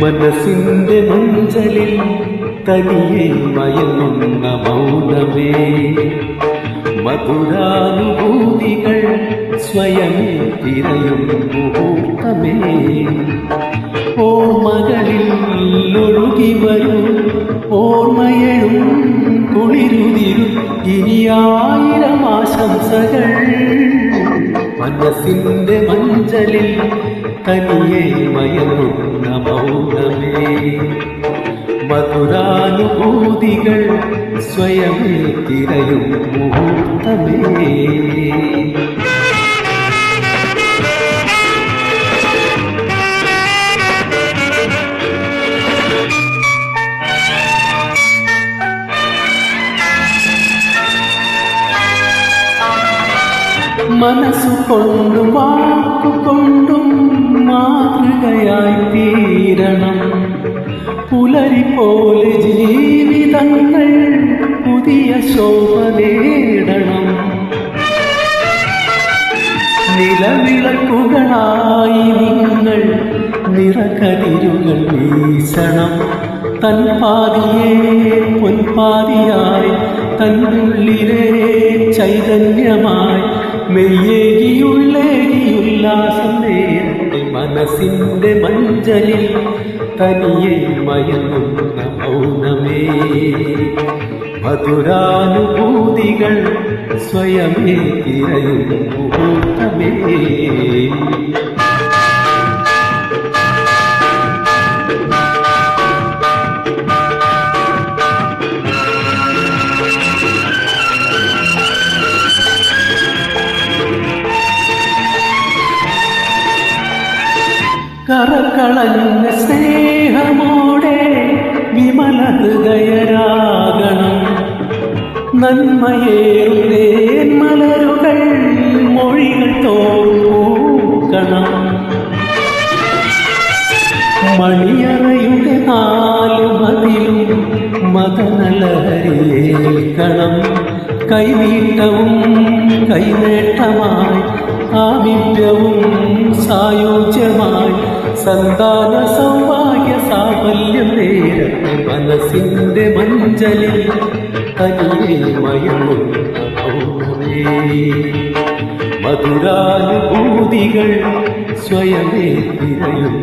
മനസ്സിന്റെ മഞ്ചലിൽ തനിയെ മയങ്ങുന്ന മൗനമേ. മധുരാനുഭൂതികൾ സ്വയമേ തിരയും മുഹൂർത്തമേ മകളിൽ ഒഴുകി വരും ഓർമ്മയഴും കുളിരുതിരും ഇനിയായിരം ആശംസകൾ. മനസ്സിന്റെ മഞ്ചലിൽ തനിയെ മയങ്ങുന്ന മൗനമേ. മധുരാനുഭൂതികൾ സ്വയം തിരയും മുഹൂർത്തമേ. മനസ്സുകൊണ്ടും വാക്കുകൊണ്ടും മാതൃകയായി തീരണം. പുലരി പോലെ ജീവിതങ്ങൾ പുതിയ ശോഭ നേടണം. നിലവിളക്കുകളായി നിങ്ങൾ നിറകതിരുകൾ വീശണം. തൻപാതിയെ പൊൻപാതിയായി തന്നുള്ളിലെ ചൈതന്യമായി മെയ്യേകിയുള്ളേകിയുല്ലാസം നേരത്തെ മനസ്സിന്റെ മഞ്ചലിൽ തനിയെ മയങ്ങുന്ന മൗനമേ. മധുരാനുഭൂതികൾ സ്വയമേ തിരയും മുഹൂർത്തമേ. കറകളഞ്ഞ സ്നേഹമോടെ വിമല ഹൃദയരാഗണം നന്മയേറുന്നേൻ മലരുകൾ മൊഴികൾ തോക്കണം മണിയറയുടെ നാലു മതിലും മതനലഹരിയേൽക്കണം കൈനീട്ടവും കൈനേട്ടമായി ആമിത്യവും സായോജ്യമായി സന്താന സൗഭാഗ്യ സാഫല്യം നേരത്തെ മനസ്സിന്റെ മഞ്ചലിൽ മധുരാനുഭൂതികൾ സ്വയമേ തിരയും